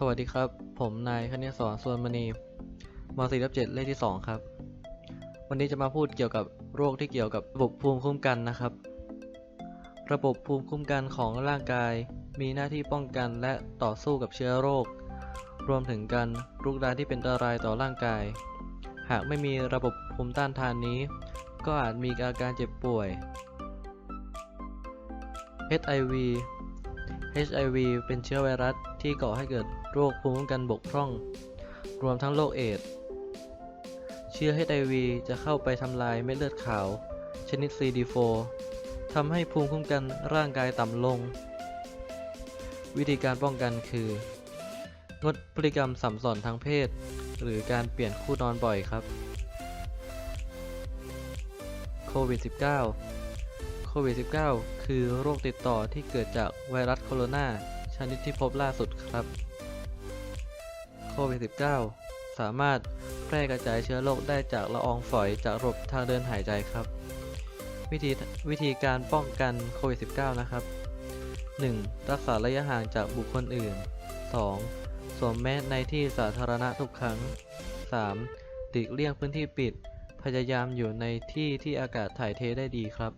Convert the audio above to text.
สวัสดีครับ ผมนายคณิศรส่วนมณีม .4 รับ7เลขที่ 2 ครับ วันนี้จะมาพูดเกี่ยวกับโรคที่เกี่ยวกับระบบภูมิคุ้มกันนะครับ ระบบภูมิคุ้มกันของร่างกาย มีหน้าที่ป้องกันและต่อสู้กับเชื้อโรค รวมถึงการรุกรานที่เป็นอันตรายต่อร่างกาย หากไม่มีระบบภูมิต้านทานนี้ ก็อาจมีอาการเจ็บป่วย HIV HIV เป็นเชื้อไวรัสที่ก่อให้เกิดโรคภูมิคุ้มกันบกพร่อง รวมทั้งโรคเอดส์เชื้อ HIV จะเข้าไปทำลายเม็ดเลือดขาว ชนิด CD4 ทำให้ภูมิคุ้มกันร่างกายต่ำลง วิธีการป้องกันคือ งดพฤติกรรมสัมสอนทางเพศ หรือการเปลี่ยนคู่นอนบ่อยครับโควิด -19 โควิด -19 คือโรคติดต่อที่เกิดจากไวรัสโคโรนาชนิดที่พบล่าสุดครับ โควิด -19 สามารถแพร่กระจายเชื้อโรคได้จากละอองฝอยจากระบบทางเดินหายใจครับ วิธีวิธีการป้องกันโควิด -19 นะครับ 1. รักษาระยะห่างจากบุคคลอื่น 2. สวมแมสในที่สาธารณะทุกครั้ง 3. หลีกเลี่ยงพื้นที่ปิด พยายามอยู่ในที่ที่อากาศถ่ายเทได้ดีครับ